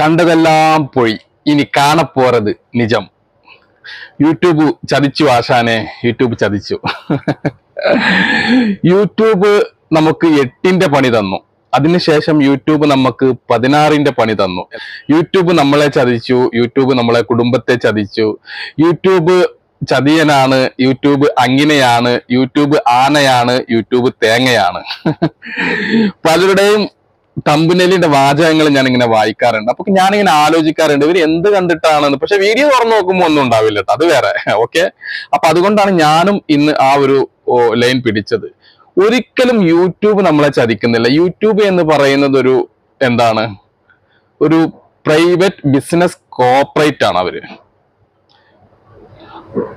കണ്ടതെല്ലാം പോയി. ഇനി കാണപ്പോറത് നിജം. യൂട്യൂബ് ചതിച്ചു ആശാനെ. യൂട്യൂബ് ചതിച്ചു. യൂട്യൂബ് നമുക്ക് എട്ടിന്റെ പണി തന്നു. അതിനുശേഷം യൂട്യൂബ് നമുക്ക് പതിനാറിന്റെ പണി തന്നു. യൂട്യൂബ് നമ്മളെ ചതിച്ചു. യൂട്യൂബ് നമ്മളെ കുടുംബത്തെ ചതിച്ചു. യൂട്യൂബ് ചതിയനാണ്. യൂട്യൂബ് അങ്ങിനെയാണ്. യൂട്യൂബ് ആനയാണ്. യൂട്യൂബ് തേങ്ങയാണ്. പലരുടെയും തമ്പുനെലിന്റെ വാചകങ്ങൾ ഞാൻ ഇങ്ങനെ വായിക്കാറുണ്ട്. അപ്പൊ ഞാനിങ്ങനെ ആലോചിക്കാറുണ്ട് ഇവർ എന്ത് കണ്ടിട്ടാണെന്ന്. പക്ഷെ വീഡിയോ തുറന്നു നോക്കുമ്പോൾ ഒന്നും ഉണ്ടാവില്ല. അത് വേറെ ഓക്കെ? അപ്പൊ അതുകൊണ്ടാണ് ഞാനും ഇന്ന് ആ ഒരു ലൈൻ പിടിച്ചത്. ഒരിക്കലും യൂട്യൂബ് നമ്മളെ ചതിക്കുന്നില്ല. യൂട്യൂബ് എന്ന് പറയുന്നത് ഒരു എന്താണ്? ഒരു പ്രൈവറ്റ് ബിസിനസ് കോപ്പറേറ്റ് ആണ് അവർ.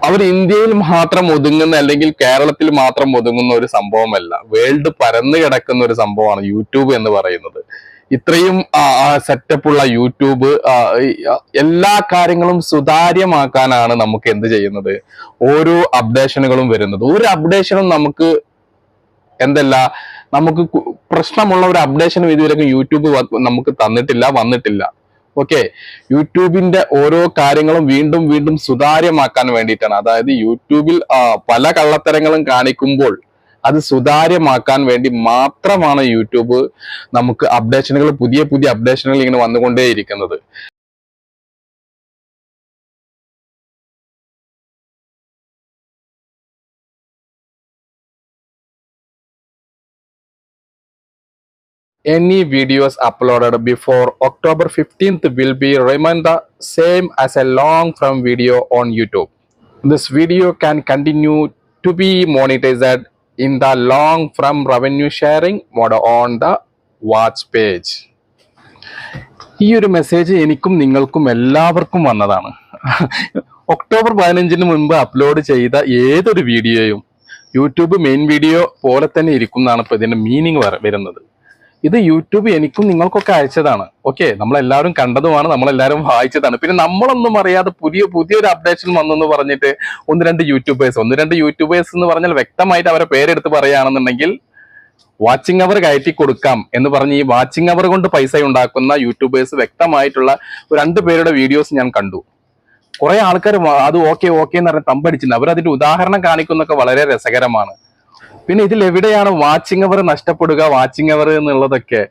അവർ ഇന്ത്യയിൽ മാത്രം ഒതുങ്ങുന്ന അല്ലെങ്കിൽ കേരളത്തിൽ മാത്രം ഒതുങ്ങുന്ന ഒരു സംഭവമല്ല. വേൾഡ് പരന്നു കിടക്കുന്ന ഒരു സംഭവമാണ് യൂട്യൂബ് എന്ന് പറയുന്നത്. ഇത്രയും സെറ്റപ്പുള്ള യൂട്യൂബ് എല്ലാ കാര്യങ്ങളും സുതാര്യമാക്കാനാണ് നമുക്ക് എന്ത് ചെയ്യുന്നത്? ഓരോ അപ്ഡേഷനുകളും വരുന്നത്. ഒരു അപ്ഡേഷനും നമുക്ക് എന്തല്ല നമുക്ക് പ്രശ്നമുള്ള ഒരു അപ്ഡേഷനും ഇതുവരെ യൂട്യൂബ് നമുക്ക് തന്നിട്ടില്ല വന്നിട്ടില്ല. ഓക്കെ യൂട്യൂബിന്റെ ഓരോ കാര്യങ്ങളും വീണ്ടും വീണ്ടും സുതാര്യമാക്കാൻ വേണ്ടിയിട്ടാണ്. അതായത് യൂട്യൂബിൽ പല കള്ളത്തരങ്ങളും കാണിക്കുമ്പോൾ അത് സുതാര്യമാക്കാൻ വേണ്ടി മാത്രമാണ് യൂട്യൂബ് നമുക്ക് അപ്ഡേഷനുകൾ പുതിയ പുതിയ അപ്ഡേഷനുകൾ ഇങ്ങനെ വന്നുകൊണ്ടേയിരിക്കുന്നത്. Any videos uploaded before October 15th will be remain the same as a long form video on YouTube. This video can continue to be monetized in the long form revenue sharing mode on the watch page. ഈ ഒരു message എനിക്കും നിങ്ങൾക്കും എല്ലാവർക്കും വന്നതാണ് October പതിനഞ്ചിന് മുൻപ് upload ചെയ്ത ഏതൊരു വീഡിയോയും യൂട്യൂബ് മെയിൻ വീഡിയോ പോലെ തന്നെ ഇരിക്കും എന്നാണ് ഇതിന്റെ മീനിങ് വരുന്നത് ഇത് യൂട്യൂബ് എനിക്കും നിങ്ങൾക്കൊക്കെ അയച്ചതാണ്. ഓക്കെ നമ്മളെല്ലാവരും കണ്ടതുമാണ് നമ്മളെല്ലാവരും വായിച്ചതാണ്. പിന്നെ നമ്മളൊന്നും അറിയാതെ പുതിയ പുതിയൊരു അപ്ഡേഷൻ വന്നെന്ന് പറഞ്ഞിട്ട് ഒന്ന് രണ്ട് യൂട്യൂബേഴ്സ് ഒന്ന് രണ്ട് യൂട്യൂബേഴ്സ് എന്ന് പറഞ്ഞാൽ വ്യക്തമായിട്ട് അവരെ പേരെടുത്ത് പറയുകയാണെന്നുണ്ടെങ്കിൽ വാച്ചിങ് അവർ കയറ്റി കൊടുക്കാം എന്ന് പറഞ്ഞ് ഈ വാച്ചിങ് അവർ കൊണ്ട് പൈസ ഉണ്ടാക്കുന്ന യൂട്യൂബേഴ്സ് വ്യക്തമായിട്ടുള്ള രണ്ട് പേരുടെ വീഡിയോസ് ഞാൻ കണ്ടു. കുറെ ആൾക്കാർ അത് ഓക്കെ ഓക്കെ എന്ന് പറഞ്ഞ് തമ്പടിച്ചിട്ടുണ്ട്. അവർ അതിന്റെ ഉദാഹരണം കാണിക്കുന്നൊക്കെ വളരെ രസകരമാണ്. പിന്നെ ഇതിൽ എവിടെയാണ് വാച്ചിങ് അവർ നഷ്ടപ്പെടുക വാച്ചിങ് അവർ എന്നുള്ളതൊക്കെ?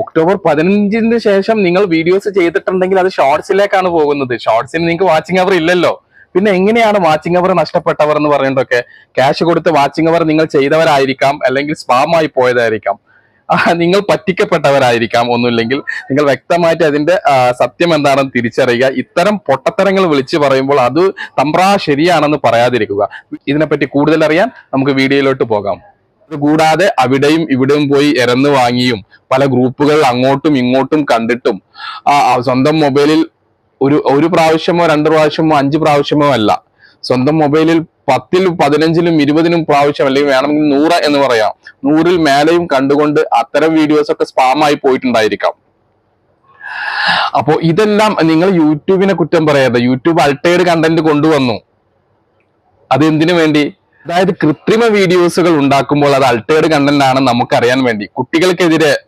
ഒക്ടോബർ പതിനഞ്ചിന് ശേഷം നിങ്ങൾ വീഡിയോസ് ചെയ്തിട്ടുണ്ടെങ്കിൽ അത് ഷോർട്സിലേക്കാണ് പോകുന്നത്. ഷോർട്സിന് നിങ്ങൾക്ക് വാച്ചിങ് അവർ ഇല്ലല്ലോ. പിന്നെ എങ്ങനെയാണ് വാച്ചിങ് അവർ നഷ്ടപ്പെട്ടവർ എന്ന് പറയുന്നതൊക്കെ? ക്യാഷ് കൊടുത്ത് വാച്ചിങ് അവർ നിങ്ങൾ ചെയ്തവരായിരിക്കാം അല്ലെങ്കിൽ സ്പാമായി പോയതായിരിക്കാം. നിങ്ങൾ പറ്റിക്കപ്പെട്ടവരായിരിക്കാം ഒന്നുമില്ലെങ്കിൽ. നിങ്ങൾ വ്യക്തമായിട്ട് അതിന്റെ സത്യം എന്താണെന്ന് തിരിച്ചറിയുക. ഇത്തരം പൊട്ടത്തരങ്ങൾ വിളിച്ചു പറയുമ്പോൾ അത് തമ്പ്രാ ശരിയാണെന്ന് പറയാതിരിക്കുക. ഇതിനെപ്പറ്റി കൂടുതൽ അറിയാൻ നമുക്ക് വീഡിയോയിലോട്ട് പോകാം. കൂടാതെ അവിടെയും ഇവിടെയും പോയി ഇരന്ന് വാങ്ങിയും പല ഗ്രൂപ്പുകൾ അങ്ങോട്ടും ഇങ്ങോട്ടും കണ്ടിട്ടും. സ്വന്തം മൊബൈലിൽ ഒരു ഒരു പ്രാവശ്യമോ രണ്ട് പ്രാവശ്യമോ അഞ്ച് പ്രാവശ്യമോ അല്ല. സ്വന്തം മൊബൈലിൽ പത്തിലും പതിനഞ്ചിലും ഇരുപതിനും പ്രാവശ്യം അല്ലെങ്കിൽ വേണമെങ്കിൽ നൂറ് എന്ന് പറയാം. നൂറിൽ മേലെയും കണ്ടുകൊണ്ട് അത്തരം വീഡിയോസ് ഒക്കെ സ്പാമായി പോയിട്ടുണ്ടായിരിക്കാം. അപ്പോ ഇതെല്ലാം നിങ്ങൾ യൂട്യൂബിനെ കുറ്റം പറയാതെ യൂട്യൂബ് അൾട്ടേഡ് കണ്ടന്റ് കൊണ്ടുവന്നു. അത് എന്തിനു വേണ്ടി? അതായത് കൃത്രിമ വീഡിയോസുകൾ ഉണ്ടാക്കുമ്പോൾ അത് അൾട്ടേഡ് കണ്ടന്റ് ആണ് നമുക്കറിയാൻ വേണ്ടി. കുട്ടികൾക്കെതിരെ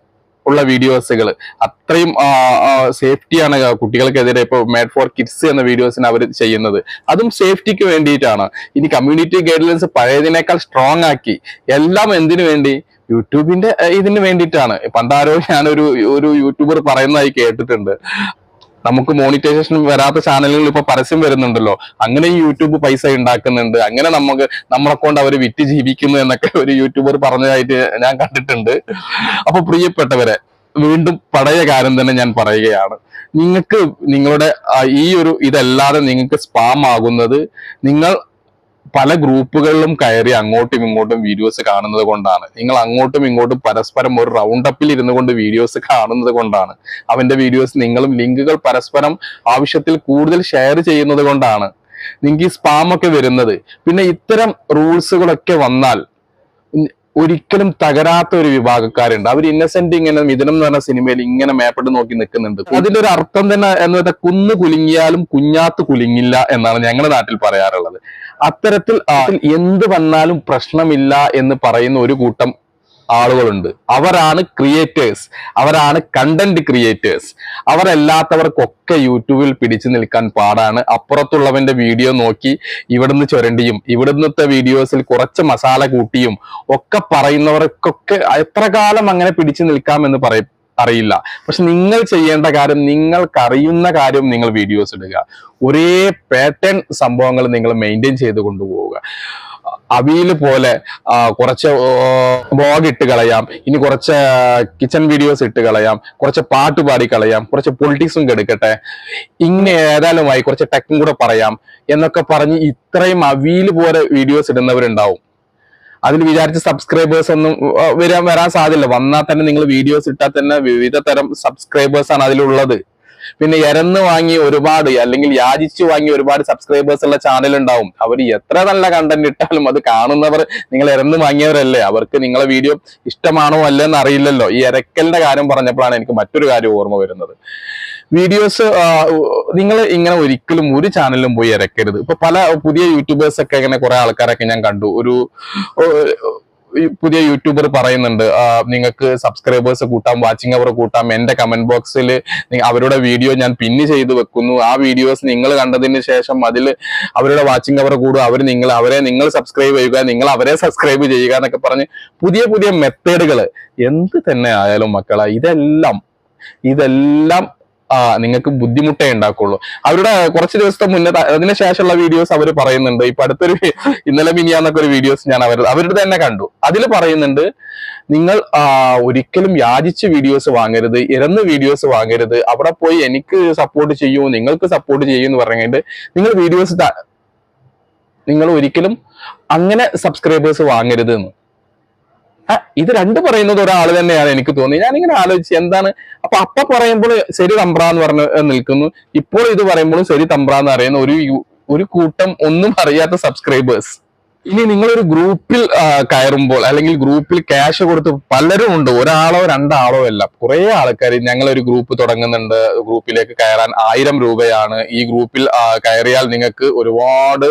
ഉള്ള വീഡിയോസുകൾ അത്രയും സേഫ്റ്റിയാണ് കുട്ടികൾക്കെതിരെ ഇപ്പോൾ മേഡ് ഫോർ കിഡ്സ് എന്ന വീഡിയോസിന് അവർ ചെയ്യുന്നത്. അതും സേഫ്റ്റിക്ക് വേണ്ടിയിട്ടാണ്. ഇനി കമ്മ്യൂണിറ്റി ഗൈഡ്ലൈൻസ് പഴയതിനേക്കാൾ സ്ട്രോങ് ആക്കി. എല്ലാം എന്തിനു വേണ്ടി? യൂട്യൂബിന്റെ ഇതിന് വേണ്ടിയിട്ടാണ്. പണ്ടാരോ ഞാനൊരു ഒരു യൂട്യൂബർ പറയുന്നതായി കേട്ടിട്ടുണ്ട്. നമുക്ക് മോണിറ്റൈസേഷൻ വരാത്ത ചാനലുകൾ ഇപ്പൊ പരസ്യം വരുന്നുണ്ടല്ലോ. അങ്ങനെ യൂട്യൂബ് പൈസ ഉണ്ടാക്കുന്നുണ്ട്. അങ്ങനെ നമുക്ക് നമ്മളെ കൊണ്ട് അവർ വിറ്റ് ജീവിക്കുന്നു എന്നൊക്കെ ഒരു യൂട്യൂബർ പറഞ്ഞതായിട്ട് ഞാൻ കണ്ടിട്ടുണ്ട്. അപ്പൊ പ്രിയപ്പെട്ടവരെ വീണ്ടും പഴയ കാര്യം തന്നെ ഞാൻ പറയുകയാണ്. നിങ്ങൾക്ക് നിങ്ങളുടെ ഈ ഒരു ഇതല്ലാതെ നിങ്ങൾക്ക് സ്പാം ആകുന്നത് നിങ്ങൾ പല ഗ്രൂപ്പുകളിലും കയറി അങ്ങോട്ടും ഇങ്ങോട്ടും വീഡിയോസ് കാണുന്നത് കൊണ്ടാണ്. നിങ്ങൾ അങ്ങോട്ടും ഇങ്ങോട്ടും പരസ്പരം ഒരു റൗണ്ട് അപ്പിൽ ഇരുന്നു കൊണ്ട് വീഡിയോസ് കാണുന്നത് കൊണ്ടാണ്. അവന്റെ വീഡിയോസ് നിങ്ങളും ലിങ്കുകൾ പരസ്പരം ആവശ്യത്തിൽ കൂടുതൽ ഷെയർ ചെയ്യുന്നത് കൊണ്ടാണ്. നിങ്ങൾക്ക് ഈ സ്പാം ഒക്കെ വരുന്നത്. പിന്നെ ഇത്തരം റൂൾസുകളൊക്കെ വന്നാൽ ഒരിക്കലും തകരാത്ത ഒരു വിഭാഗക്കാരുണ്ട്. അവർ ഇന്നസെന്റ് ഇങ്ങനെ മിഥുനം എന്ന് പറഞ്ഞ സിനിമയിൽ ഇങ്ങനെ മേപ്പെട്ട് നോക്കി നിൽക്കുന്നുണ്ട്. അതിന്റെ ഒരു അർത്ഥം തന്നെ എന്ന് വെച്ചാൽ കുന്ന് കുലുങ്ങിയാലും കുഞ്ഞാത്ത് കുലുങ്ങില്ല എന്നാണ് ഞങ്ങളുടെ നാട്ടിൽ പറയാറുള്ളത്. അത്തരത്തിൽ എന്ത് വന്നാലും പ്രശ്നമില്ല എന്ന് പറയുന്ന ഒരു കൂട്ടം ആളുകളുണ്ട്. അവരാണ് ക്രിയേറ്റേഴ്സ് അവരാണ് കണ്ടന്റ് ക്രിയേറ്റേഴ്സ് അവരല്ലാത്തവർക്കൊക്കെ യൂട്യൂബിൽ പിടിച്ചു നിൽക്കാൻ പാടാണ്. അപ്പുറത്തുള്ളവന്റെ വീഡിയോ നോക്കി ഇവിടുന്ന് ചുരണ്ടിയും ഇവിടുന്നത്തെ വീഡിയോസിൽ കുറച്ച് മസാല കൂട്ടിയും ഒക്കെ പറയുന്നവർക്കൊക്കെ എത്ര കാലം അങ്ങനെ പിടിച്ചു നിൽക്കാമെന്ന് പറയും അറിയില്ല. പക്ഷെ നിങ്ങൾ ചെയ്യേണ്ട കാര്യം നിങ്ങൾക്കറിയുന്ന കാര്യം നിങ്ങൾ വീഡിയോസ് ഇടുക. ഒരേ പാറ്റേൺ സംഭവങ്ങൾ നിങ്ങൾ മെയിന്റെയിൻ ചെയ്ത് കൊണ്ടുപോവുക. അവിയൽ പോലെ കുറച്ച് ബോഗ് ഇട്ട് കളയാം. ഇനി കുറച്ച് കിച്ചൺ വീഡിയോസ് ഇട്ട് കളയാം. കുറച്ച് പാട്ട് പാടി കളയാം. കുറച്ച് പൊളിറ്റിക്സും കെടുക്കട്ടെ. ഇങ്ങനെ ഏതായാലുമായി കുറച്ച് ടെക്കും കൂടെ പറയാം എന്നൊക്കെ പറഞ്ഞ് ഇത്രയും അവിയൽ പോലെ വീഡിയോസ് ഇടുന്നവരുണ്ടാവും. അതിൽ വിചാരിച്ച സബ്സ്ക്രൈബേഴ്സ് ഒന്നും വരാൻ വരാൻ സാധ്യല്ല. വന്നാൽ തന്നെ നിങ്ങൾ വീഡിയോസ് ഇട്ടാൽ തന്നെ വിവിധ തരം സബ്സ്ക്രൈബേഴ്സ് ആണ് അതിലുള്ളത്. പിന്നെ എരന്ന് വാങ്ങി ഒരുപാട് അല്ലെങ്കിൽ യാചിച്ചു വാങ്ങി ഒരുപാട് സബ്സ്ക്രൈബേഴ്സ് ഉള്ള ചാനൽ ഉണ്ടാവും. അവർ എത്ര നല്ല കണ്ടന്റ് ഇട്ടാലും അത് കാണുന്നവർ നിങ്ങൾ എരന്ന് വാങ്ങിയവരല്ലേ? അവർക്ക് നിങ്ങളെ വീഡിയോ ഇഷ്ടമാണോ അല്ലെന്ന് അറിയില്ലല്ലോ. ഈ എരക്കലിന്റെ കാര്യം പറഞ്ഞപ്പോഴാണ് എനിക്ക് മറ്റൊരു കാര്യം ഓർമ്മ വരുന്നത്. വീഡിയോസ് നിങ്ങൾ ഇങ്ങനെ ഒരിക്കലും ഒരു ചാനലിലും പോയി ഇരക്കരുത് ഇപ്പൊ പല പുതിയ യൂട്യൂബേഴ്സ് ഒക്കെ ഇങ്ങനെ കുറെ ആൾക്കാരൊക്കെ ഞാൻ കണ്ടു. ഒരു പുതിയ യൂട്യൂബർ പറയുന്നുണ്ട് നിങ്ങൾക്ക് സബ്സ്ക്രൈബേഴ്സ് കൂട്ടാം വാച്ചിങ് അവർ കൂട്ടാം എന്റെ കമന്റ് ബോക്സിൽ അവരുടെ വീഡിയോ ഞാൻ പിന്ന് ചെയ്ത് വെക്കുന്നു. ആ വീഡിയോസ് നിങ്ങൾ കണ്ടതിന് ശേഷം അതിൽ അവരുടെ വാച്ചിങ് അവർ കൂടും. അവർ നിങ്ങൾ അവരെ നിങ്ങൾ സബ്സ്ക്രൈബ് ചെയ്യുക നിങ്ങൾ അവരെ സബ്സ്ക്രൈബ് ചെയ്യുക എന്നൊക്കെ പറഞ്ഞ് പുതിയ പുതിയ മെത്തേഡുകൾ എന്ത് തന്നെ ആയാലും മക്കളെ ഇതെല്ലാം ഇതെല്ലാം നിങ്ങൾക്ക് ബുദ്ധിമുട്ടേ ഉണ്ടാക്കുള്ളൂ. അവരുടെ കുറച്ച് ദിവസത്തെ മുന്നേ അതിന് ശേഷമുള്ള വീഡിയോസ് അവർ പറയുന്നുണ്ട്. ഇപ്പൊ അടുത്തൊരു ഇന്നലെ മിനിയാന്നൊക്കെ ഒരു വീഡിയോസ് ഞാൻ അവർ അവരുടെ തന്നെ കണ്ടു. അതിൽ പറയുന്നുണ്ട് നിങ്ങൾ ഒരിക്കലും യാചിച്ച് വീഡിയോസ് വാങ്ങരുത് ഇരന്ന് വീഡിയോസ് വാങ്ങരുത്. അവിടെ പോയി എനിക്ക് സപ്പോർട്ട് ചെയ്യൂ നിങ്ങൾക്ക് സപ്പോർട്ട് ചെയ്യൂ എന്ന് പറഞ്ഞിട്ട് നിങ്ങൾ വീഡിയോസ് നിങ്ങൾ ഒരിക്കലും അങ്ങനെ സബ്സ്ക്രൈബേഴ്സ് വാങ്ങരുത് എന്ന്. ഇത് രണ്ടു പറയുന്നത് ഒരാൾ തന്നെയാണ് എനിക്ക് തോന്നി ഞാൻ ഇങ്ങനെ ആലോചിച്ച് എന്താണ്? അപ്പൊ അപ്പ പറയുമ്പോൾ ശരി തമ്പ്ര എന്ന് പറഞ്ഞ് നിൽക്കുന്നു. ഇപ്പോൾ ഇത് പറയുമ്പോഴും ശരി തമ്പ്ര എന്ന് അറിയുന്ന ഒരു ഒരു കൂട്ടം ഒന്നും അറിയാത്ത സബ്സ്ക്രൈബേഴ്സ് ഇനി നിങ്ങളൊരു ഗ്രൂപ്പിൽ കയറുമ്പോൾ അല്ലെങ്കിൽ ഗ്രൂപ്പിൽ ക്യാഷ് കൊടുത്ത് പലരും ഉണ്ട്. ഒരാളോ രണ്ടാളോ അല്ല. കുറെ ആൾക്കാർ ഞങ്ങൾ ഒരു ഗ്രൂപ്പ് തുടങ്ങുന്നുണ്ട്. ഗ്രൂപ്പിലേക്ക് കയറാൻ ആയിരം രൂപയാണ്. ഈ ഗ്രൂപ്പിൽ കയറിയാൽ നിങ്ങൾക്ക് ഒരുപാട്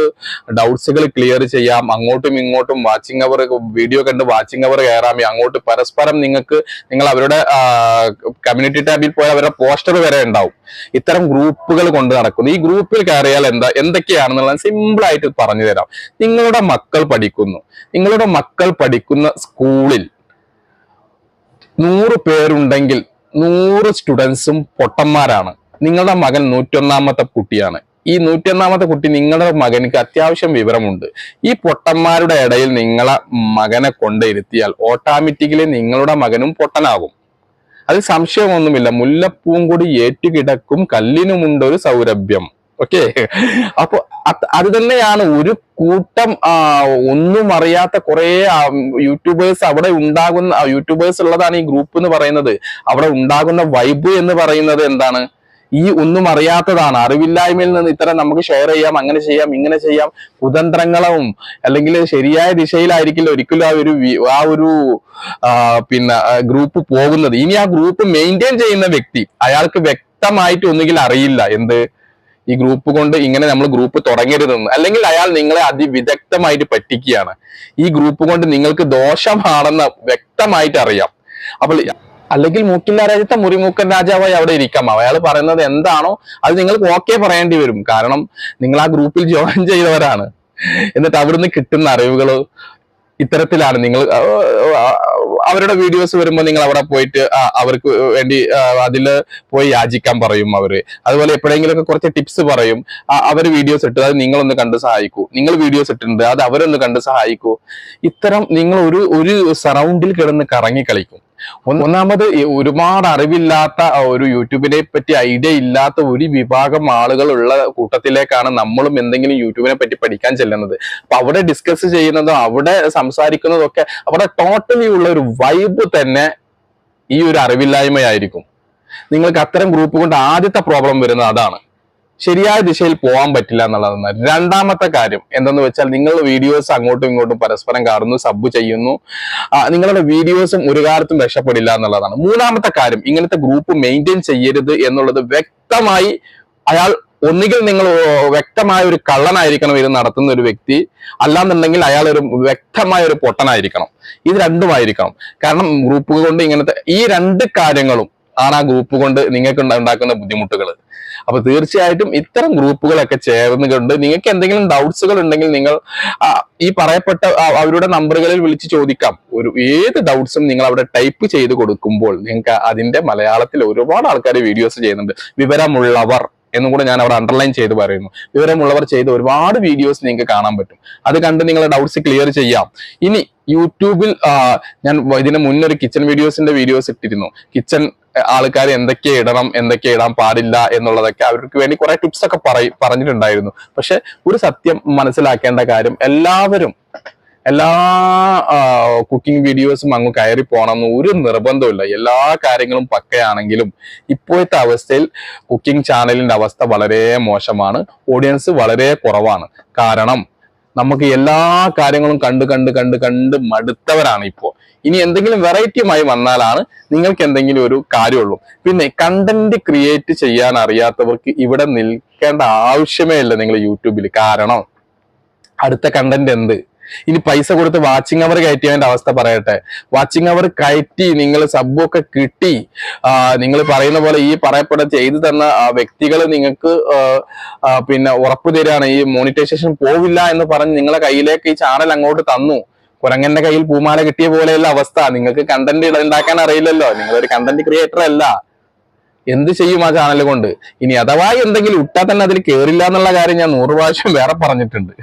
ഡൗട്ട്സുകൾ ക്ലിയർ ചെയ്യാം. അങ്ങോട്ടും ഇങ്ങോട്ടും വാച്ചിങ് അവർ വീഡിയോ കണ്ട് വാച്ചിങ് അവർ കയറാം. അങ്ങോട്ട് പരസ്പരം നിങ്ങൾക്ക് നിങ്ങൾ അവരുടെ കമ്മ്യൂണിറ്റി ടാബിൽ പോയി അവരുടെ പോസ്റ്റർ വരെ ഉണ്ടാവും. ഇത്തരം ഗ്രൂപ്പുകൾ കൊണ്ട് നടക്കുന്നു. ഈ ഗ്രൂപ്പിൽ കയറിയാൽ എന്താ എന്തൊക്കെയാണെന്നുള്ളത് സിമ്പിൾ ആയിട്ട് പറഞ്ഞു തരാം നിങ്ങളുടെ മക്കൾ പഠിക്കുന്നു. നിങ്ങളുടെ മക്കൾ പഠിക്കുന്ന സ്കൂളിൽ നൂറ് പേരുണ്ടെങ്കിൽ നൂറ് സ്റ്റുഡൻസും പൊട്ടന്മാരാണ്. നിങ്ങളുടെ മകൻ നൂറ്റൊന്നാമത്തെ കുട്ടിയാണ്. ഈ നൂറ്റൊന്നാമത്തെ കുട്ടി നിങ്ങളുടെ മകനിക്ക് അത്യാവശ്യം വിവരമുണ്ട്. ഈ പൊട്ടന്മാരുടെ ഇടയിൽ നിങ്ങളെ മകനെ കൊണ്ടിരുത്തിയാൽ ഓട്ടോമാറ്റിക്കലി നിങ്ങളുടെ മകനും പൊട്ടനാകും. അതിൽ സംശയമൊന്നുമില്ല. മുല്ലപ്പൂങ്കൊടി ഏറ്റുകിടക്കും കല്ലിനുമുണ്ടൊരു സൗരഭ്യം. ഓക്കെ അപ്പൊ അത് തന്നെയാണ് ഒരു കൂട്ടം ഒന്നും അറിയാത്ത കുറെ യൂട്യൂബേഴ്സ് അവിടെ ഉണ്ടാകുന്ന യൂട്യൂബേഴ്സ് ഉള്ളതാണ് ഈ ഗ്രൂപ്പ് എന്ന് പറയുന്നത്. അവിടെ ഉണ്ടാകുന്ന വൈബ് എന്ന് പറയുന്നത് എന്താണ്? ഈ ഒന്നും അറിയാത്തതാണ്. അറിവില്ലായ്മയിൽ നിന്ന് ഇത്തരം നമുക്ക് ഷെയർ ചെയ്യാം അങ്ങനെ ചെയ്യാം ഇങ്ങനെ ചെയ്യാം. കുതന്ത്രങ്ങളും അല്ലെങ്കിൽ ശരിയായ ദിശയിലായിരിക്കില്ല ഒരിക്കലും ആ ഒരു ആ ഒരു പിന്നെ ഗ്രൂപ്പ് പോകുന്നത്. ഇനി ആ ഗ്രൂപ്പ് മെയിന്റെയിൻ ചെയ്യുന്ന വ്യക്തി അയാൾക്ക് വ്യക്തമായിട്ട് ഒന്നുകിൽ അറിയില്ല. എന്ത്? ഈ ഗ്രൂപ്പ് കൊണ്ട് ഇങ്ങനെ നമ്മൾ ഗ്രൂപ്പ് തുടങ്ങരുതെന്ന്. അല്ലെങ്കിൽ അയാൾ നിങ്ങളെ അതിവിദഗ്ധമായിട്ട് പറ്റിക്കുകയാണ്. ഈ ഗ്രൂപ്പ് കൊണ്ട് നിങ്ങൾക്ക് ദോഷമാണെന്ന് വ്യക്തമായിട്ട് അറിയാം. അപ്പോൾ അല്ലെങ്കിൽ മൂക്കില്ല രാജ്യത്തെ മുറിമൂക്കൻ രാജാവായി അവിടെ ഇരിക്കാം. അയാൾ പറയുന്നത് എന്താണോ അത് നിങ്ങൾക്ക് ഓക്കെ പറയേണ്ടി വരും. കാരണം നിങ്ങൾ ആ ഗ്രൂപ്പിൽ ജോയിൻ ചെയ്തവരാണ്. എന്നിട്ട് അവിടുന്ന് കിട്ടുന്ന അറിവുകൾ ഇത്തരത്തിലാണ് നിങ്ങൾ അവരുടെ വീഡിയോസ് വരുമ്പോൾ നിങ്ങൾ അവിടെ പോയിട്ട് അവർക്ക് വേണ്ടി അതിൽ പോയി യാചിക്കാൻ പറയും അവർ. അതുപോലെ എപ്പോഴെങ്കിലുമൊക്കെ കുറച്ച് ടിപ്സ് പറയും. അവർ വീഡിയോസ് ഇട്ടു അത് നിങ്ങളൊന്ന് കണ്ട് സഹായിക്കൂ. നിങ്ങൾ വീഡിയോസ് ഇട്ടിട്ടുണ്ട് അത് അവരൊന്ന് കണ്ട് സഹായിക്കൂ. ഇത്തരം നിങ്ങൾ ഒരു ഒരു സറൗണ്ടിൽ കിടന്ന് കറങ്ങി കളിക്കും. ഒന്നാമത് ഒരുപാട് അറിവില്ലാത്ത ഒരു യൂട്യൂബിനെ പറ്റി ഐഡിയ ഇല്ലാത്ത ഒരു വിഭാഗം ആളുകൾ ഉള്ള കൂട്ടത്തിലേക്കാണ് നമ്മളും എന്തെങ്കിലും യൂട്യൂബിനെ പറ്റി പഠിക്കാൻ ചെല്ലുന്നത്. അപ്പൊ അവിടെ ഡിസ്കസ് ചെയ്യുന്നതും അവിടെ സംസാരിക്കുന്നതും ഒക്കെ അവിടെ ടോട്ടലി ഉള്ള ഒരു വൈബ് തന്നെ ഈ ഒരു അറിവില്ലായ്മയായിരിക്കും. നിങ്ങൾക്ക് അത്തരം ഗ്രൂപ്പ് കൊണ്ട് ആദ്യത്തെ പ്രോബ്ലം വരുന്നത് അതാണ്. ശരിയായ ദിശയിൽ പോകാൻ പറ്റില്ല എന്നുള്ളതാണ് രണ്ടാമത്തെ കാര്യം എന്തെന്ന് വെച്ചാൽ നിങ്ങൾ വീഡിയോസ് അങ്ങോട്ടും ഇങ്ങോട്ടും പരസ്പരം കാണുന്നു സബ് ചെയ്യുന്നു. നിങ്ങളുടെ വീഡിയോസും ഒരു കാലത്തും രക്ഷപ്പെടില്ല എന്നുള്ളതാണ്. മൂന്നാമത്തെ കാര്യം ഇങ്ങനത്തെ ഗ്രൂപ്പ് മെയിന്റെയിൻ ചെയ്യരുത് എന്നുള്ളത് വ്യക്തമായി അയാൾ ഒന്നുകിൽ നിങ്ങൾ വ്യക്തമായ ഒരു കള്ളനായിരിക്കണം ഇത് നടത്തുന്ന ഒരു വ്യക്തി അല്ലാന്നുണ്ടെങ്കിൽ അയാൾ ഒരു വ്യക്തമായ ഒരു പൊട്ടനായിരിക്കണം. ഇത് രണ്ടുമായിരിക്കണം. കാരണം ഗ്രൂപ്പ് കൊണ്ട് ഇങ്ങനത്തെ ഈ രണ്ട് കാര്യങ്ങളും ആണ് ആ ഗ്രൂപ്പ് കൊണ്ട് നിങ്ങൾക്ക് ഉണ്ടാ- ഉണ്ടാക്കുന്ന ബുദ്ധിമുട്ടുകൾ അപ്പൊ തീർച്ചയായിട്ടും ഇത്തരം ഗ്രൂപ്പുകളൊക്കെ ചേർന്നുകൊണ്ട് നിങ്ങൾക്ക് എന്തെങ്കിലും ഡൗട്ട്സുകൾ ഉണ്ടെങ്കിൽ നിങ്ങൾ ഈ പറയപ്പെട്ട അവരുടെ നമ്പറുകളിൽ വിളിച്ച് ചോദിക്കാം. ഒരു ഏത് ഡൗട്ട്സും നിങ്ങൾ അവിടെ ടൈപ്പ് ചെയ്ത് കൊടുക്കുമ്പോൾ നിങ്ങൾക്ക് അതിന്റെ മലയാളത്തിൽ ഒരുപാട് ആൾക്കാർ വീഡിയോസ് ചെയ്യുന്നുണ്ട്. വിവരമുള്ളവർ. എന്നും കൂടെ ഞാൻ അവിടെ അണ്ടർലൈൻ ചെയ്ത് പറയുന്നു. വിവരമുള്ളവർ ചെയ്ത ഒരുപാട് വീഡിയോസ് നിങ്ങൾക്ക് കാണാൻ പറ്റും. അത് കണ്ട് നിങ്ങളുടെ ഡൗട്ട്സ് ക്ലിയർ ചെയ്യാം. ഇനി യൂട്യൂബിൽ ഞാൻ ഇതിന് മുന്നൊരു കിച്ചൺ വീഡിയോസിന്റെ വീഡിയോസ് ഇട്ടിരുന്നു. കിച്ചൺ ആൾക്കാർ എന്തൊക്കെ ഇടണം എന്തൊക്കെ ഇടാൻ പാടില്ല എന്നുള്ളതൊക്കെ അവർക്ക് വേണ്ടി കുറെ ടിപ്സ് ഒക്കെ പറഞ്ഞിട്ടുണ്ടായിരുന്നു. പക്ഷെ ഒരു സത്യം മനസ്സിലാക്കേണ്ട കാര്യം എല്ലാവരും എല്ലാ കുക്കിംഗ് വീഡിയോസും അങ്ങ് കയറി പോകണമെന്ന് ഒരു നിർബന്ധമില്ല എല്ലാ കാര്യങ്ങളും പക്കയാണെങ്കിലും ഇപ്പോഴത്തെ അവസ്ഥയിൽ കുക്കിംഗ് ചാനലിന്റെ അവസ്ഥ വളരെ മോശമാണ്. ഓഡിയൻസ് വളരെ കുറവാണ്. കാരണം നമുക്ക് എല്ലാ കാര്യങ്ങളും കണ്ട് കണ്ട് കണ്ട് കണ്ട് മടുത്തവരാണ് ഇപ്പോൾ. ഇനി എന്തെങ്കിലും വെറൈറ്റിയുമായി വന്നാലാണ് നിങ്ങൾക്ക് എന്തെങ്കിലും ഒരു കാര്യമുള്ളൂ. പിന്നെ കണ്ടന്റ് ക്രിയേറ്റ് ചെയ്യാൻ അറിയാത്തവർക്ക് ഇവിടെ നിൽക്കേണ്ട ആവശ്യമേ ഇല്ല നിങ്ങൾ യൂട്യൂബിൽ കാരണം അടുത്ത കണ്ടന്റ് എന്ത്? ഇനി പൈസ കൊടുത്ത് വാച്ചിങ് അവർ കയറ്റിയതിന്റെ അവസ്ഥ പറയട്ടെ. വാച്ചിങ് അവർ കയറ്റി നിങ്ങൾ സബ്ബൊക്കെ കിട്ടി. നിങ്ങൾ പറയുന്ന പോലെ ഈ പറയപ്പെട്ട ചെയ്തു തന്ന വ്യക്തികൾ നിങ്ങൾക്ക് പിന്നെ ഉറപ്പ് തരികയാണ് ഈ മോണിറ്റൈസേഷൻ പോവില്ല എന്ന് പറഞ്ഞ് നിങ്ങളെ കയ്യിലേക്ക് ഈ ചാനൽ അങ്ങോട്ട് തന്നു. കുരങ്ങന്റെ കയ്യിൽ പൂമാല കിട്ടിയ പോലെയുള്ള അവസ്ഥ. നിങ്ങൾക്ക് കണ്ടന്റ് ഉണ്ടാക്കാൻ അറിയില്ലല്ലോ. നിങ്ങളൊരു കണ്ടന്റ് ക്രിയേറ്റർ അല്ല. എന്ത് ചെയ്യും ആ ചാനൽ കൊണ്ട്? ഇനി അഥവാ എന്തെങ്കിലും ഇട്ടാൽ തന്നെ അതിൽ കേറില്ല എന്നുള്ള കാര്യം ഞാൻ നൂറ് പ്രാവശ്യം വേറെ പറഞ്ഞിട്ടുണ്ട്.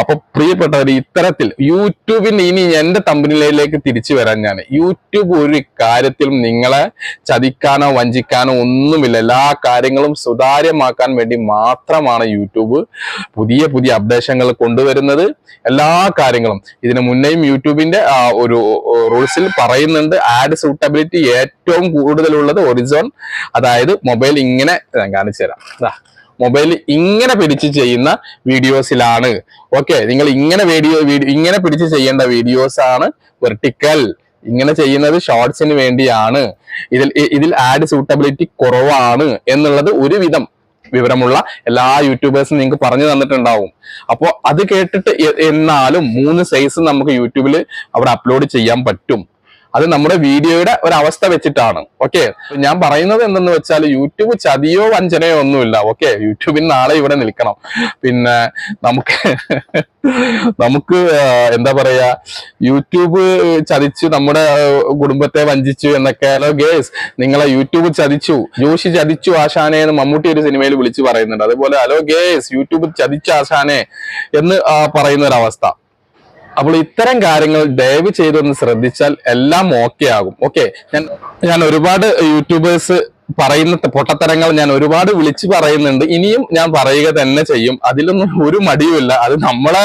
അപ്പൊ പ്രിയപ്പെട്ടവർ ഇത്തരത്തിൽ യൂട്യൂബിന് ഇനി എന്റെ തമ്പനിലേക്ക് തിരിച്ചു വരാൻ ഞാൻ യൂട്യൂബ് ഒരു കാര്യത്തിലും നിങ്ങളെ ചതിക്കാനോ വഞ്ചിക്കാനോ ഒന്നുമില്ല. എല്ലാ കാര്യങ്ങളും സുതാര്യമാക്കാൻ വേണ്ടി മാത്രമാണ് യൂട്യൂബ് പുതിയ പുതിയ അപ്ഡേഷനുകൾ കൊണ്ടുവരുന്നത്. എല്ലാ കാര്യങ്ങളും ഇതിനു മുന്നേയും യൂട്യൂബിന്റെ ഒരു റൂൾസിൽ പറയുന്നുണ്ട്. ആഡ് സൂട്ടബിലിറ്റി ഏറ്റവും കൂടുതലുള്ളത് ഒറിസോൺ. അതായത് മൊബൈൽ ഇങ്ങനെ കാണിച്ചു തരാം. മൊബൈൽ ഇങ്ങനെ പിടിച്ച് ചെയ്യുന്ന വീഡിയോസിലാണ് ഓക്കെ നിങ്ങൾ ഇങ്ങനെ വീഡിയോ ഇങ്ങനെ പിടിച്ച് ചെയ്യേണ്ട വീഡിയോസ് ആണ് വെർട്ടിക്കൽ ഇങ്ങനെ ചെയ്യുന്നത് ഷോർട്സിന് വേണ്ടിയാണ്. ഇതിൽ ഇതിൽ ആഡ് സൂട്ടബിലിറ്റി കുറവാണ് എന്നുള്ളത് ഒരുവിധം വിവരമുള്ള എല്ലാ യൂട്യൂബേഴ്സും നിങ്ങൾക്ക് പറഞ്ഞു തന്നിട്ടുണ്ടാവും. അപ്പോൾ അത് കേട്ടിട്ട് എന്നാലും മൂന്ന് സൈസ് നമുക്ക് യൂട്യൂബിൽ അവിടെ അപ്ലോഡ് ചെയ്യാൻ പറ്റും. അത് നമ്മുടെ വീഡിയോയുടെ ഒരു അവസ്ഥ വെച്ചിട്ടാണ്. ഓക്കെ ഞാൻ പറയുന്നത് എന്തെന്ന് വെച്ചാൽ യൂട്യൂബ് ചതിയോ വഞ്ചനയോ ഒന്നുമില്ല. ഓക്കെ യൂട്യൂബിൽ നാളെ ഇവിടെ നിൽക്കണം. പിന്നെ നമുക്ക് നമുക്ക് എന്താ പറയാ യൂട്യൂബ് ചതിച്ചു നമ്മുടെ കുടുംബത്തെ വഞ്ചിച്ചു എന്നൊക്കെ. ഹലോ ഗേസ് നിങ്ങളെ യൂട്യൂബ് ചതിച്ചു. ജോഷി ചതിച്ചു ആശാനെ എന്ന് മമ്മൂട്ടി ഒരു സിനിമയിൽ വിളിച്ചു പറയുന്നുണ്ട്. അതുപോലെ ഹലോ ഗേസ് യൂട്യൂബ് ചതിച്ചു ആശാനെ എന്ന് പറയുന്ന ഒരു അവസ്ഥ അപ്പോൾ ഇത്തരം കാര്യങ്ങൾ ദയവ് ചെയ്തൊന്ന് ശ്രദ്ധിച്ചാൽ എല്ലാം ഓക്കെ ആകും. ഓക്കെ ഞാൻ ഞാൻ ഒരുപാട് യൂട്യൂബേഴ്സ് പറയുന്ന പൊട്ടത്തരങ്ങൾ ഞാൻ ഒരുപാട് വിളിച്ചു പറയുന്നുണ്ട്. ഇനിയും ഞാൻ പറയുക തന്നെ ചെയ്യും. അതിലൊന്നും ഒരു മടിയുമില്ല. അത് നമ്മളെ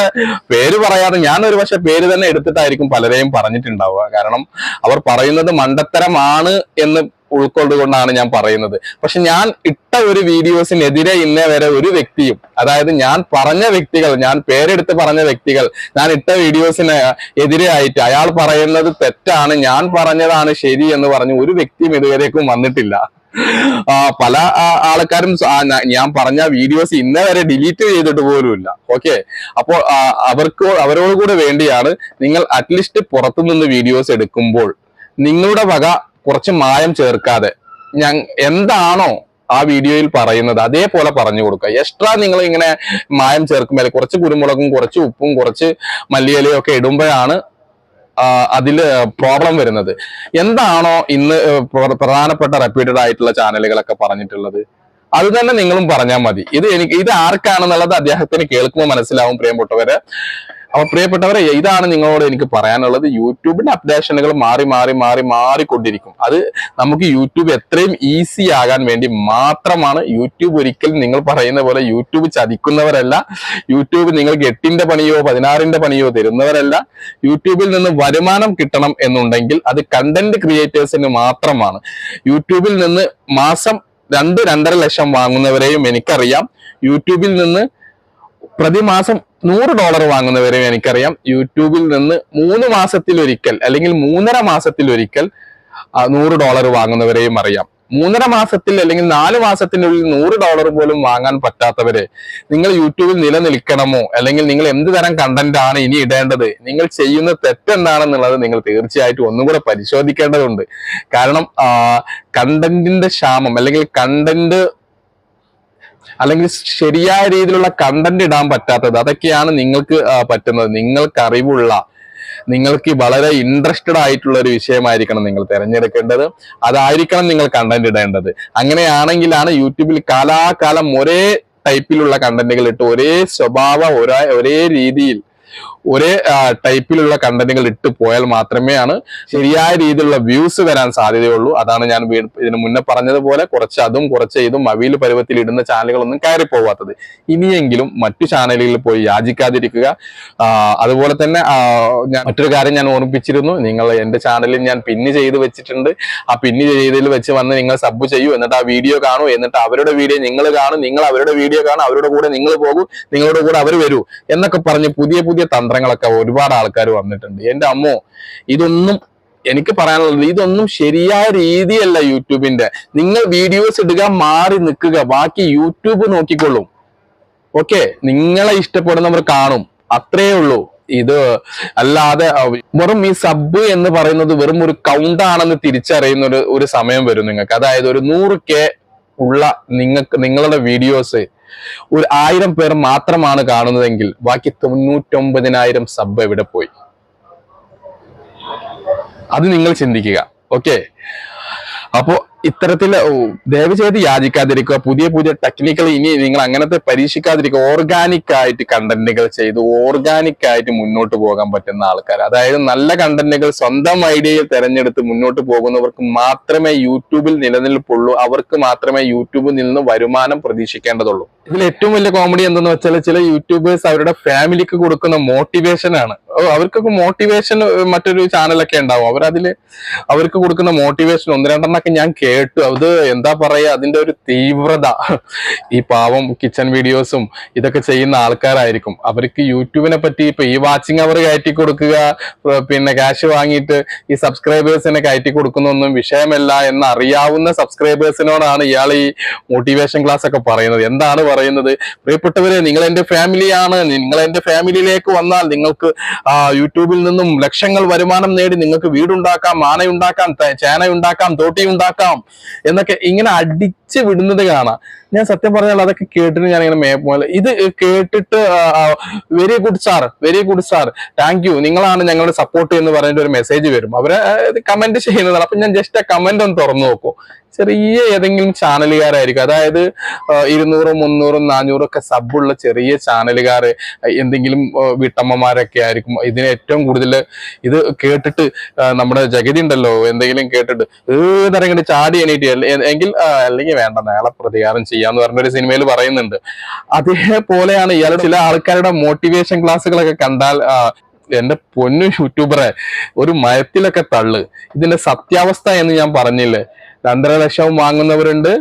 പേര് പറയാതെ ഞാൻ ഒരു പക്ഷെ പേര് തന്നെ എടുത്തിട്ടായിരിക്കും പലരെയും പറഞ്ഞിട്ടുണ്ടാവുക. കാരണം അവർ പറയുന്നത് മണ്ടത്തരമാണ് എന്ന് ഉൾക്കൊണ്ടുകൊണ്ടാണ് ഞാൻ പറയുന്നത്. പക്ഷെ ഞാൻ ഇട്ട ഒരു വീഡിയോസിനെതിരെ ഇന്നേ വരെ ഒരു വ്യക്തിയും അതായത് ഞാൻ പറഞ്ഞ വ്യക്തികൾ ഞാൻ പേരെടുത്ത് പറഞ്ഞ വ്യക്തികൾ ഞാൻ ഇട്ട വീഡിയോസിന് എതിരെ ആയിട്ട് അയാൾ പറയുന്നത് തെറ്റാണ് ഞാൻ പറഞ്ഞതാണ് ശരി എന്ന് പറഞ്ഞ് ഒരു വ്യക്തിയും ഇതുവരേക്കും വന്നിട്ടില്ല. പല ആൾക്കാരും ഞാൻ പറഞ്ഞ വീഡിയോസ് ഇന്നേ വരെ ഡിലീറ്റ് ചെയ്തിട്ട് പോലുമില്ല ഓക്കെ? അപ്പോൾ അവർക്ക് അവരോട് കൂടെ വേണ്ടിയാണ് നിങ്ങൾ അറ്റ്ലീസ്റ്റ് പുറത്തുനിന്ന് വീഡിയോസ് എടുക്കുമ്പോൾ നിങ്ങളുടെ വക കുറച്ച് മായം ചേർക്കാതെ ഞാൻ എന്താണോ ആ വീഡിയോയിൽ പറയുന്നത് അതേപോലെ പറഞ്ഞു കൊടുക്കുക. എക്സ്ട്രാ നിങ്ങൾ ഇങ്ങനെ മായം ചേർക്കുമ്പോൾ കുറച്ച് കുരുമുളകും കുറച്ച് ഉപ്പും കുറച്ച് മല്ലിയിലയും ഒക്കെ ഇടുമ്പോഴാണ് അതിൽ പ്രോബ്ലം വരുന്നത്. എന്താണോ ഇന്ന് പ്രധാനപ്പെട്ട റെപ്യൂട്ടഡ് ആയിട്ടുള്ള ചാനലുകളൊക്കെ പറഞ്ഞിട്ടുള്ളത്? അത് തന്നെ നിങ്ങളും പറഞ്ഞാൽ മതി. ഇത് എനിക്ക് ഇത് ആർക്കാണെന്നുള്ളത് അദ്ദേഹത്തിന് കേൾക്കുമ്പോൾ മനസ്സിലാവും പ്രിയപ്പെട്ടവരെ. അപ്പൊ പ്രിയപ്പെട്ടവരെ ഇതാണ് നിങ്ങളോട് എനിക്ക് പറയാനുള്ളത്. യൂട്യൂബിന്റെ അപ്ഡേഷനുകൾ മാറി മാറി മാറി മാറിക്കൊണ്ടിരിക്കും. അത് നമുക്ക് യൂട്യൂബ് എത്രയും ഈസി ആകാൻ വേണ്ടി മാത്രമാണ് യൂട്യൂബ് ഒരിക്കലും നിങ്ങൾ പറയുന്ന പോലെ യൂട്യൂബ് ചതിക്കുന്നവരല്ല. യൂട്യൂബ് നിങ്ങൾക്ക് എട്ടിന്റെ പണിയോ പതിനാറിന്റെ പണിയോ തരുന്നവരല്ല. യൂട്യൂബിൽ നിന്ന് വരുമാനം കിട്ടണം എന്നുണ്ടെങ്കിൽ അത് കണ്ടന്റ് ക്രിയേറ്റേഴ്സിന് മാത്രമാണ്. യൂട്യൂബിൽ നിന്ന് മാസം രണ്ട് രണ്ടര ലക്ഷം വാങ്ങുന്നവരെയും എനിക്കറിയാം. യൂട്യൂബിൽ നിന്ന് പ്രതിമാസം നൂറ് ഡോളർ വാങ്ങുന്നവരെയും എനിക്കറിയാം. യൂട്യൂബിൽ നിന്ന് മൂന്ന് മാസത്തിലൊരിക്കൽ അല്ലെങ്കിൽ മൂന്നര മാസത്തിലൊരിക്കൽ നൂറ് ഡോളർ വാങ്ങുന്നവരെയും അറിയാം. മൂന്നര മാസത്തിൽ അല്ലെങ്കിൽ നാല് മാസത്തിനുള്ളിൽ നൂറ് ഡോളർ പോലും വാങ്ങാൻ പറ്റാത്തവരെ നിങ്ങൾ യൂട്യൂബിൽ നിലനിൽക്കണമോ? അല്ലെങ്കിൽ നിങ്ങൾ എന്ത് തരം കണ്ടന്റ് ആണ് ഇനി ഇടേണ്ടത്? നിങ്ങൾ ചെയ്യുന്ന തെറ്റെന്താണെന്നുള്ളത് നിങ്ങൾ തീർച്ചയായിട്ടും ഒന്നും കൂടെ പരിശോധിക്കേണ്ടതുണ്ട്. കാരണം കണ്ടന്റിന്റെ ക്ഷാമം അല്ലെങ്കിൽ കണ്ടന്റ് അല്ലെങ്കിൽ ശരിയായ രീതിയിലുള്ള കണ്ടന്റ് ഇടാൻ പറ്റാത്തത്. അതൊക്കെയാണ് നിങ്ങൾക്ക് പറ്റുന്നത്. നിങ്ങൾക്ക് അറിവുള്ള നിങ്ങൾക്ക് വളരെ ഇൻട്രസ്റ്റഡ് ആയിട്ടുള്ള ഒരു വിഷയമായിരിക്കണം നിങ്ങൾ തിരഞ്ഞെടുക്കേണ്ടത്. അതായിരിക്കണം നിങ്ങൾ കണ്ടന്റ് ഇടേണ്ടത്. അങ്ങനെയാണെങ്കിലാണ് യൂട്യൂബിൽ കാലാകാലം ഒരേ ടൈപ്പിലുള്ള കണ്ടന്റുകൾ ഇട്ട് ഒരേ സ്വഭാവം ഒരേ രീതിയിൽ ഒരേ ടൈപ്പിലുള്ള കണ്ടന്റുകൾ ഇട്ട് പോയാൽ മാത്രമേയാണ് ശരിയായ രീതിയിലുള്ള വ്യൂസ് വരാൻ സാധ്യതയുള്ളൂ. അതാണ് ഞാൻ ഇതിന് മുന്നേ പറഞ്ഞതുപോലെ കുറച്ച് അതും കുറച്ച് ഇതും മവിയിൽ പരുവത്തിൽ ഇടുന്ന ചാനലുകളൊന്നും കയറി പോവാത്തത്. ഇനിയെങ്കിലും മറ്റു ചാനലുകളിൽ പോയി യാചിക്കാതിരിക്കുക. അതുപോലെ തന്നെ മറ്റൊരു കാര്യം ഞാൻ ഓർമ്മിപ്പിച്ചിരുന്നു. നിങ്ങൾ എന്റെ ചാനലിൽ ഞാൻ പിന്ന് ചെയ്ത് വെച്ചിട്ടുണ്ട്. ആ പിന്ന് ചെയ്തതിൽ വെച്ച് വന്ന് നിങ്ങൾ സബ് ചെയ്യൂ. എന്നിട്ട് ആ വീഡിയോ കാണൂ. എന്നിട്ട് അവരുടെ വീഡിയോ നിങ്ങൾ കാണും. നിങ്ങൾ അവരുടെ വീഡിയോ കാണും. അവരുടെ കൂടെ നിങ്ങൾ പോകൂ. നിങ്ങളുടെ കൂടെ അവർ വരൂ. എന്നൊക്കെ പറഞ്ഞ് പുതിയ പുതിയ തന്ത്രങ്ങളൊക്കെ ഒരുപാട് ആൾക്കാർ വന്നിട്ടുണ്ട്. എന്റെ അമ്മോ ഇതൊന്നും എനിക്ക് പറയാനുള്ളത് ഇതൊന്നും ശരിയായ രീതിയല്ല യൂട്യൂബിന്റെ നിങ്ങൾ വീഡിയോസ് ഇടുക മാറി നിൽക്കുക. ബാക്കി യൂട്യൂബ് നോക്കിക്കൊള്ളും. ഓക്കെ? നിങ്ങളെ ഇഷ്ടപ്പെടുന്നവർ കാണും. അത്രേ ഉള്ളൂ. ഇത് അല്ലാതെ വെറും ഈ സബ് എന്ന് പറയുന്നത് വെറും ഒരു കൗണ്ട് ആണെന്ന് തിരിച്ചറിയുന്ന ഒരു ഒരു സമയം വരും നിങ്ങൾക്ക്. അതായത് ഒരു നൂറ് കെ ഉള്ള നിങ്ങൾക്ക് നിങ്ങളുടെ വീഡിയോസ് ഒരു ആയിരം പേർ മാത്രമാണ് കാണുന്നതെങ്കിൽ ബാക്കി തൊണ്ണൂറ്റൊമ്പതിനായിരം സബ് എവിടെ പോയി? അത് നിങ്ങൾ ചിന്തിക്കുക. ഓക്കെ അപ്പോ ഇത്തരത്തിൽ ദയവ് ചെയ്ത് യാചിക്കാതിരിക്കുക. പുതിയ പുതിയ ടെക്നിക്കൽ ഇനി നിങ്ങൾ അങ്ങനത്തെ പരീക്ഷിക്കാതിരിക്കുക. ഓർഗാനിക് ആയിട്ട് കണ്ടന്റുകൾ ചെയ്ത് ഓർഗാനിക് ആയിട്ട് മുന്നോട്ട് പോകാൻ പറ്റുന്ന ആൾക്കാർ അതായത് നല്ല കണ്ടന്റുകൾ സ്വന്തം ഐഡിയയിൽ തെരഞ്ഞെടുത്ത് മുന്നോട്ട് പോകുന്നവർക്ക് മാത്രമേ യൂട്യൂബിൽ നിലനിൽപ്പുള്ളൂ. അവർക്ക് മാത്രമേ യൂട്യൂബിൽ നിന്ന് വരുമാനം പ്രതീക്ഷിക്കേണ്ടതുള്ളൂ. ഇതിൽ ഏറ്റവും വലിയ കോമഡി എന്തെന്ന് വെച്ചാൽ ചില യൂട്യൂബേഴ്സ് അവരുടെ ഫാമിലിക്ക് കൊടുക്കുന്ന മോട്ടിവേഷൻ ആണ്. അവർക്കൊക്കെ മോട്ടിവേഷൻ മറ്റൊരു ചാനലൊക്കെ ഉണ്ടാവും. അവരതിൽ അവർക്ക് കൊടുക്കുന്ന മോട്ടിവേഷൻ ഒന്ന് രണ്ടെണ്ണൊക്കെ ഞാൻ കേട്ടു. അത് എന്താ പറയാ അതിന്റെ ഒരു തീവ്രത. ഈ പാവം കിച്ചൺ വീഡിയോസും ഇതൊക്കെ ചെയ്യുന്ന ആൾക്കാരായിരിക്കും. അവർക്ക് യൂട്യൂബിനെ പറ്റി ഇപ്പൊ ഈ വാച്ചിങ് അവർ കയറ്റി കൊടുക്കുക പിന്നെ ക്യാഷ് വാങ്ങിയിട്ട് ഈ സബ്സ്ക്രൈബേഴ്സിനെ കയറ്റി കൊടുക്കുന്നൊന്നും വിഷയമല്ല എന്ന് അറിയാവുന്ന സബ്സ്ക്രൈബേഴ്സിനോടാണ് ഇയാൾ ഈ മോട്ടിവേഷൻ ക്ലാസ് ഒക്കെ പറയുന്നത്. എന്താണ് പറയുന്നത്? പ്രിയപ്പെട്ടവരെ നിങ്ങൾ എന്റെ ഫാമിലിയാണ് നിങ്ങൾ എന്റെ ഫാമിലിയിലേക്ക് വന്നാൽ നിങ്ങൾക്ക് യൂട്യൂബിൽ നിന്നും ലക്ഷങ്ങൾ വരുമാനം നേടി നിങ്ങൾക്ക് വീടുണ്ടാക്കാം ആനയുണ്ടാക്കാം ചേനയുണ്ടാക്കാം തോട്ടി ഉണ്ടാക്കാം എന്നൊക്കെ ഇങ്ങനെ അടിച്ച് വിടുന്നത് കാണാം. ഞാൻ സത്യം പറഞ്ഞാൽ അതൊക്കെ കേട്ടിട്ട് ഞാൻ ഇങ്ങനെ മേപ്പോലെ പോലെ ഇത് കേട്ടിട്ട് very good sir very good sir thank you. നിങ്ങളാണ് ഞങ്ങളുടെ സപ്പോർട്ട് എന്ന് പറഞ്ഞിട്ട് ഒരു മെസ്സേജ് വരും. അവരെ കമന്റ് ചെയ്യുന്നതാണ്. അപ്പൊ ഞാൻ ജസ്റ്റ് ആ കമന്റ് ഒന്ന് തുറന്നു നോക്കും. ചെറിയ ഏതെങ്കിലും ചാനലുകാരായിരിക്കും. അതായത് ഇരുന്നൂറ് മുന്നൂറും നാനൂറും ഒക്കെ സബുള്ള ചെറിയ ചാനലുകാർ എന്തെങ്കിലും വീട്ടമ്മമാരൊക്കെ ആയിരിക്കും. ഇതിന് ഏറ്റവും കൂടുതൽ ഇത് കേട്ടിട്ട് നമ്മുടെ ജഗതി ഉണ്ടല്ലോ എന്തെങ്കിലും കേട്ടിട്ട് ഏതരങ്ങോട്ട് ചാടി എണീറ്റ് എങ്കിൽ അല്ലെങ്കിൽ വേണ്ട നാളെ പ്രതികാരം ചെയ്യാന്ന് പറഞ്ഞൊരു സിനിമയിൽ പറയുന്നുണ്ട്. അതേപോലെയാണ് ഇയാളുടെ ചില ആൾക്കാരുടെ മോട്ടിവേഷൻ ക്ലാസ്സുകളൊക്കെ കണ്ടാൽ എന്റെ പൊന്നു യൂട്യൂബറെ ഒരു മയത്തിലൊക്കെ തള്ളു. ഇതിന്റെ സത്യാവസ്ഥ എന്ന് ഞാൻ പറഞ്ഞില്ലേ? രണ്ടര ലക്ഷം വാങ്ങുന്നവരുണ്ട്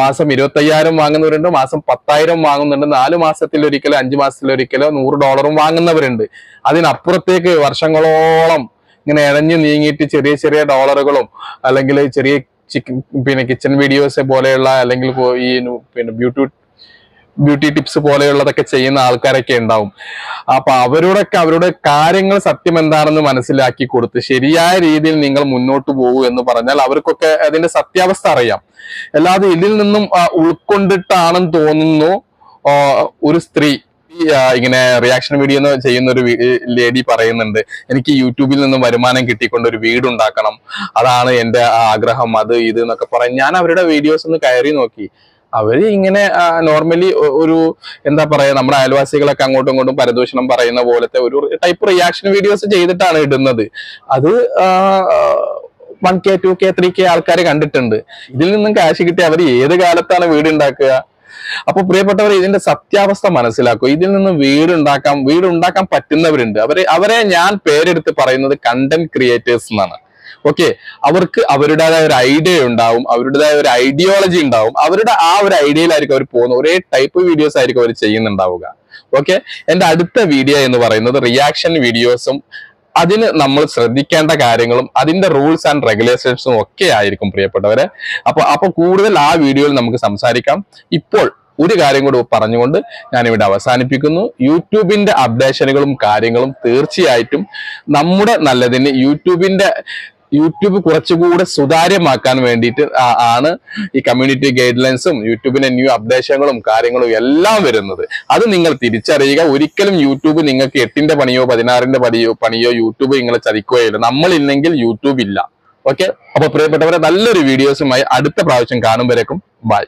മാസം ഇരുപത്തയ്യായിരം വാങ്ങുന്നവരുണ്ട്. മാസം പത്തായിരം വാങ്ങുന്നുണ്ട്. നാല് മാസത്തിലൊരിക്കലോ അഞ്ച് മാസത്തിലൊരിക്കലോ നൂറ് ഡോളറും വാങ്ങുന്നവരുണ്ട്. അതിനപ്പുറത്തേക്ക് വർഷങ്ങളോളം ഇങ്ങനെ ഇഴഞ്ഞു നീങ്ങിയിട്ട് ചെറിയ ചെറിയ ഡോളറുകളും അല്ലെങ്കിൽ ചെറിയ ചിക്കൻ പിന്നെ കിച്ചൺ വീഡിയോസ് പോലെയുള്ള അല്ലെങ്കിൽ ഈ പിന്നെ ബ്യൂട്ടി ബ്യൂട്ടി ടിപ്സ് പോലെയുള്ളതൊക്കെ ചെയ്യുന്ന ആൾക്കാരൊക്കെ ഉണ്ടാവും. അപ്പൊ അവരോടൊക്കെ അവരുടെ കാര്യങ്ങൾ സത്യം എന്താണെന്ന് മനസ്സിലാക്കി കൊടുത്ത് ശരിയായ രീതിയിൽ നിങ്ങൾ മുന്നോട്ട് പോകൂ എന്ന് പറഞ്ഞാൽ അവർക്കൊക്കെ അതിന്റെ സത്യാവസ്ഥ അറിയാം. അല്ലാതെ ഇതിൽ നിന്നും ഉൾക്കൊണ്ടിട്ടാണെന്ന് തോന്നുന്നു ഒരു സ്ത്രീ ഇങ്ങനെ റിയാക്ഷൻ വീഡിയോ എന്ന് ചെയ്യുന്ന ഒരു ലേഡി പറയുന്നുണ്ട് എനിക്ക് യൂട്യൂബിൽ നിന്നും വരുമാനം കിട്ടിക്കൊണ്ട് ഒരു വീട് ഉണ്ടാക്കണം. അതാണ് എന്റെ ആഗ്രഹം. അത് ഇത് എന്നൊക്കെ പറയാൻ ഞാൻ അവരുടെ വീഡിയോസ് ഒന്ന് കയറി നോക്കി. അവർ ഇങ്ങനെ നോർമലി ഒരു എന്താ പറയാ നമ്മുടെ അയൽവാസികളൊക്കെ അങ്ങോട്ടും ഇങ്ങോട്ടും പരദൂഷണം പറയുന്ന പോലത്തെ ഒരു ടൈപ്പ് റിയാക്ഷൻ വീഡിയോസ് ചെയ്തിട്ടാണ് ഇടുന്നത്. അത് one K two K three K ആൾക്കാർ കണ്ടിട്ടുണ്ട്. ഇതിൽ നിന്നും കാശ് കിട്ടി അവർ ഏത് കാലത്താണ് വീട് ഉണ്ടാക്കുക അപ്പൊ പ്രിയപ്പെട്ടവർ ഇതിന്റെ സത്യാവസ്ഥ മനസ്സിലാക്കും ഇതിൽ നിന്ന് വീട് ഉണ്ടാക്കാം വീട് ഉണ്ടാക്കാൻ പറ്റുന്നവരുണ്ട്. അവരെ അവരെ ഞാൻ പേരെടുത്ത് പറയുന്നത് കണ്ടന്റ് ക്രിയേറ്റേഴ്സ് എന്നാണ്. ഓക്കെ അവർക്ക് അവരുടേതായ ഒരു ഐഡിയ ഉണ്ടാവും അവരുടേതായ ഒരു ഐഡിയോളജി ഉണ്ടാവും അവരുടെ ആ ഒരു ഐഡിയയിലായിരിക്കും അവർ പോകുന്നത്. ഒരേ ടൈപ്പ് വീഡിയോസ് ആയിരിക്കും അവർ ചെയ്യുന്നുണ്ടാവുക. ഓക്കെ എന്റെ അടുത്ത വീഡിയോ എന്ന് പറയുന്നത് റിയാക്ഷൻ വീഡിയോസും അതിന് നമ്മൾ ശ്രദ്ധിക്കേണ്ട കാര്യങ്ങളും അതിന്റെ റൂൾസ് ആൻഡ് റെഗുലേഷൻസും ഒക്കെ ആയിരിക്കും പ്രിയപ്പെട്ടവരെ. അപ്പൊ അപ്പൊ കൂടുതൽ ആ വീഡിയോയിൽ നമുക്ക് സംസാരിക്കാം. ഇപ്പോൾ ഒരു കാര്യം കൂടി പറഞ്ഞുകൊണ്ട് ഞാൻ ഇവിടെ അവസാനിപ്പിക്കുന്നു യൂട്യൂബിന്റെ അപ്ഡേഷനുകളും കാര്യങ്ങളും തീർച്ചയായിട്ടും നമ്മുടെ നല്ലതിന് യൂട്യൂബിന്റെ യൂട്യൂബ് കുറച്ചുകൂടെ സുതാര്യമാക്കാൻ വേണ്ടിയിട്ട് ആണ് ഈ കമ്മ്യൂണിറ്റി ഗൈഡ് ലൈൻസും യൂട്യൂബിന്റെ ന്യൂ അപ്ഡേഷനുകളും കാര്യങ്ങളും എല്ലാം വരുന്നത്. അത് നിങ്ങൾ തിരിച്ചറിയുക. ഒരിക്കലും യൂട്യൂബ് നിങ്ങൾക്ക് എട്ടിന്റെ പണിയോ പതിനാറിന്റെ പണിയോ പണിയോ യൂട്യൂബ് നിങ്ങളെ ചതിക്കുകയില്ല. നമ്മളില്ലെങ്കിൽ യൂട്യൂബ് ഇല്ല. ഓക്കെ അപ്പൊ പ്രിയപ്പെട്ടവരെ നല്ലൊരു വീഡിയോസുമായി അടുത്ത പ്രാവശ്യം കാണുമ്പോഴേക്കും ബൈ